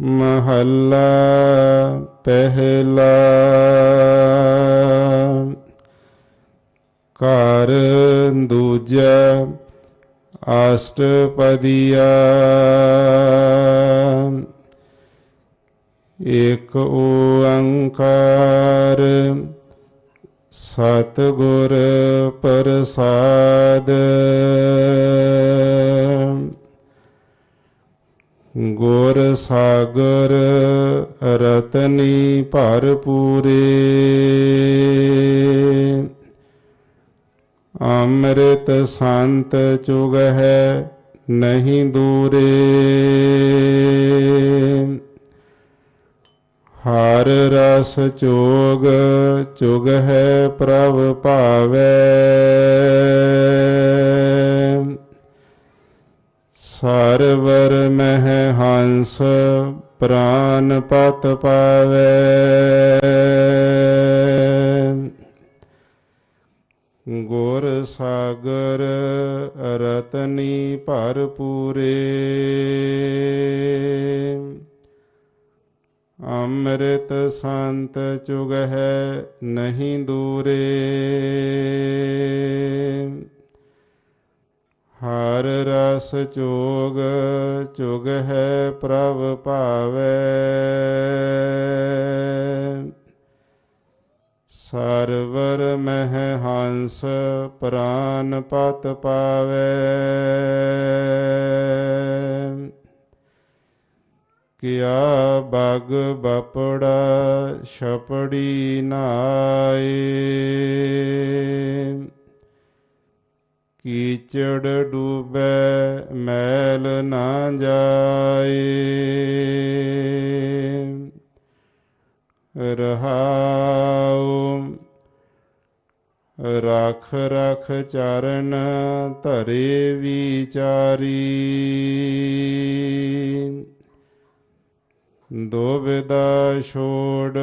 ਮਹੱਲਾ ਪਹਿਲਾ। ਘਰ ਦੂਜਾ ਅਸ਼ਟਪਦੀਆ। ਇਕ ਓੰਕਾਰ ਸਤਿਗੁਰ ਪ੍ਰਸਾਦ। ਗੁਰ ਸਾਗਰ ਰਤਨੀ ਭਰਪੂਰੇ। ਅੰਮ੍ਰਿਤ ਸੰਤ ਚੁਗ ਹੈ ਨਹੀਂ ਦੂਰੇ। ਹਰ ਰਸ ਚੋਗ ਚੁਗ ਹੈ ਪ੍ਰਭ ਭਾਵੈ। ਸਰਵਰ ਮਹਿ ਹੰਸ ਪ੍ਰਾਨ ਪਤ ਪਾਵੇ। ਗੁਰ ਸਾਗਰ ਰਤਨੀ ਭਰਪੂਰੇ। ਅੰਮ੍ਰਿਤ ਸੰਤ ਚੁਗ ਹੈ ਨਹੀਂ ਦੂਰੇ। ਹਰ ਰਸ ਚੋਗ, ਚੁਗ ਹੈ ਪ੍ਰਭ ਭਾਵੈ। ਸਰਵਰ ਮਹਿ ਹੰਸ ਪ੍ਰਾਨ ਪਤ ਪਾਵੇ। ਕਿਆ ਬਗ ਬਪੜਾ ਛਪੜੀ ਨਾਏ। ਕੀਚੜ ਡੂਬੈ ਮੈਲ ਨਾ ਜਾਏ। ਰਹਾਉ, ਰਖ ਰਖ ਚਰਨ ਧਰੇ ਵਿਚਾਰੀ। ਦੁਬਿਦਾ ਛੋੜ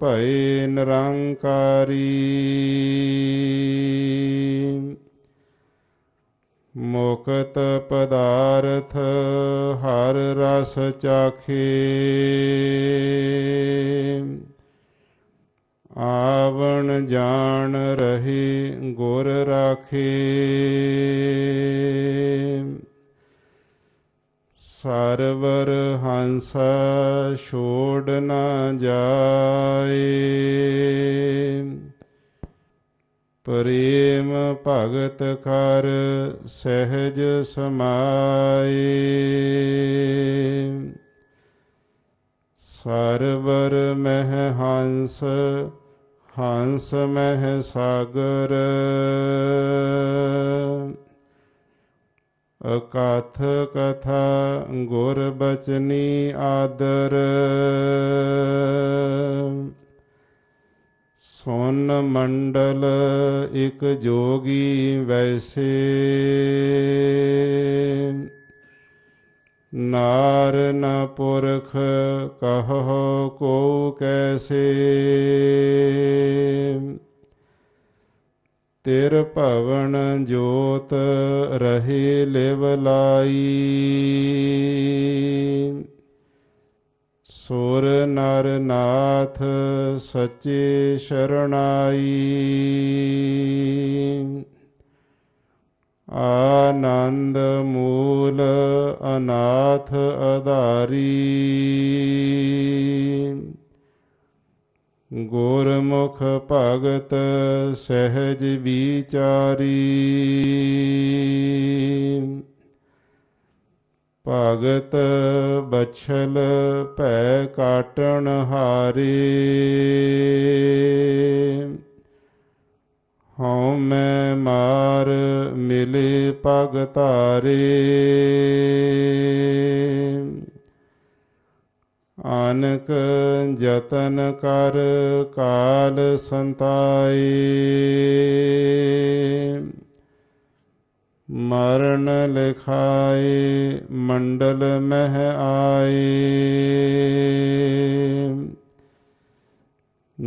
ਭਏ ਨਿਰੰਕਾਰੀ। ਮੁਕਤ ਪਦਾਰਥ ਹਰ ਰਸ ਚਾਖੇ। ਆਵਣ ਜਾਣ ਰਹੀ ਗੁਰ ਰਾਖੇ। ਸਰਵਰ ਹੰਸ ਛੋੜ ਨਾ ਜਾਏ। ਪ੍ਰੇਮ ਭਗਤ ਕਰ ਸਹਿਜ ਸਮਾਏ। ਸਰਵਰ ਮਹਿ ਹੰਸ ਹੰਸ ਮਹਿ ਸਾਗਰ ਅਕਾਥ ਕਥਾ ਗੁਰ ਬਚਨੀ ਆਦਰ। ਸੋਨ ਮੰਡਲ ਇਕ ਜੋਗੀ ਵੈਸੇ। ਨਾਰ ਨ ਪੁਰਖ ਕਹੋ ਕੋ ਕੈਸੇ। ਤੇਰ ਭਵਨ ਜੋਤ ਰਹੇ ਲਿਵ ਲਾਈ। ਸੁਰ ਨਰ ਨਾਥ ਸੱਚੇ ਸ਼ਰਣਾਈ। ਆਨੰਦ ਮੂਲ ਅਨਾਥ ਅਧਾਰੀ। ਗੁਰਮੁਖ ਭਗਤ ਸਹਿਜ ਵਿਚਾਰੀ। ਭਗਤ ਬਛਲ ਭੈ ਕਾਟਣ ਹਾਰੇ। ਹਉ ਮੈਂ ਮਾਰ ਮਿਲੇ ਪਗ ਧਾਰੇ। ਆਨਕ ਜਤਨ ਕਰ ਕਾਲ ਸੰਤਾਏ। ਮਰਨ ਲਿਖਾਏ, ਮੰਡਲ ਮਹਿ ਆਏ।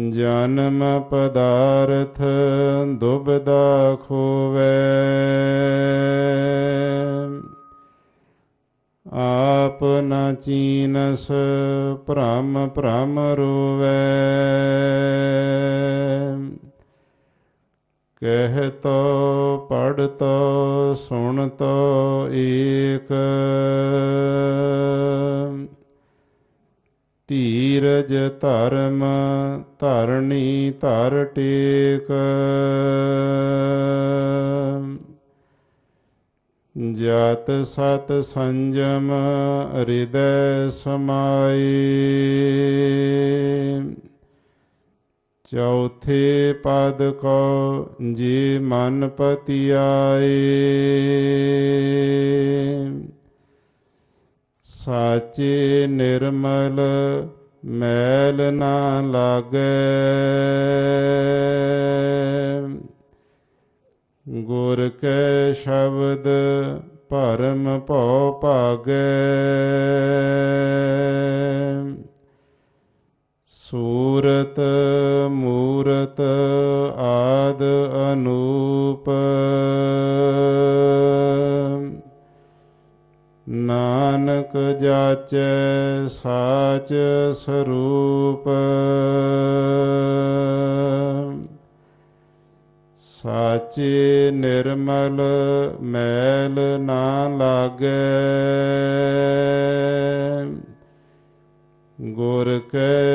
ਜਨਮ ਪਦਾਰਥ ਦੁਬਦਾ ਖੋਵੇ। ਆਪ ਨ ਚੀਨਸ ਭ੍ਰਮ ਭ੍ਰਮ ਰੋਵੈ। ਕਹਿ ਤੋ ਪੜ ਸੁਣ ਤੋ ਏਕ। ਧੀਰਜ ਧਰਮ ਧਰਣੀ ਧਰ ਟੇਕ। ਜਤ ਸਤ ਸੰਜਮ ਹਿਰਦੈ ਸਮਾਈ ਚੌਥੇ ਪਦ ਕੋ ਜੀ ਮਨ ਪਤੀ ਆਏ ਸਾਚੇ ਨਿਰਮਲ ਮੈਲ ਨਾ ਲਾਗੈ। ਗੁਰ ਕੈ ਸ਼ਬਦ ਭਰਮ ਭਉ ਭਾਗੈ। ਸੂਰਤ ਮੂਰਤ ਆਦ ਅਨੂਪ। ਨਾਨਕ ਜਾਚੈ ਸਾਚ ਸਰੂਪ। ਸਾਚੇ ਨਿਰਮਲ ਮੈਲ ਨਾ ਲਾਗੈ ਗੁਰ ਕੈ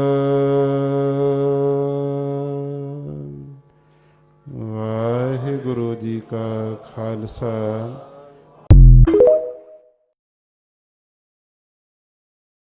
ਵਾਹਿਗੁਰੂ ਜੀ ਕਾ ਖਾਲਸਾ